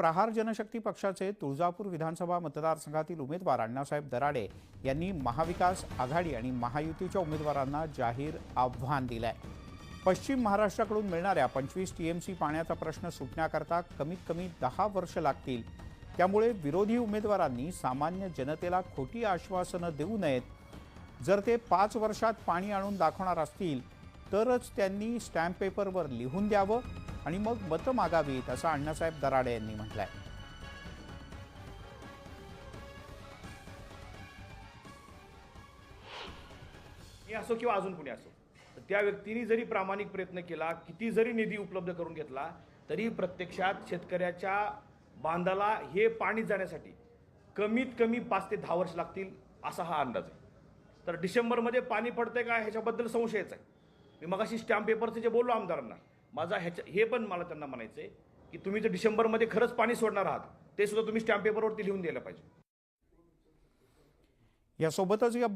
प्रहार जनशक्ती पक्षाचे तुळजापूर विधानसभा मतदारसंघातील उमेदवार अण्णासाहेब दराडे यांनी महाविकास आघाडी आणि महायुतीच्या उमेदवारांना जाहीर आव्हान दिलं आहे पश्चिम महाराष्ट्राकडून मिळणाऱ्या पंचवीस टीएमसी पाण्याचा प्रश्न सुटण्याकरता कमीत कमी दहा वर्ष लागतील. त्यामुळे विरोधी उमेदवारांनी सामान्य जनतेला खोटी आश्वासनं देऊ नयेत. जर ते पाच वर्षात पाणी आणून दाखवणार असतील तरच त्यांनी स्टॅम्प पेपरवर लिहून द्यावं. आणि मग मतं मागावीत असं अण्णासाहेब दराडे यांनी म्हटलंय. मी असो किंवा अजून कुणी असो तर त्या व्यक्तीने जरी प्रामाणिक प्रयत्न केला किती जरी निधी उपलब्ध करून घेतला तरी प्रत्यक्षात शेतकऱ्याच्या बांधाला हे पाणी जाण्यासाठी कमीत कमी पाच ते दहा वर्ष लागतील असा हा अंदाज आहे. तर डिसेंबरमध्ये पाणी पडतंय का ह्याच्याबद्दल संशयच आहे. मी मगाशी स्टॅम्प पेपरचं जे बोललो आमदारांना माझा ह्याच्या हे पण मला त्यांना म्हणायचं आहे की तुम्ही जर डिसेंबरमध्ये खरंच पाणी सोडणार आहात ते सुद्धा तुम्ही स्टॅम्प पेपरवरती लिहून द्यायला पाहिजे. यासोबतच या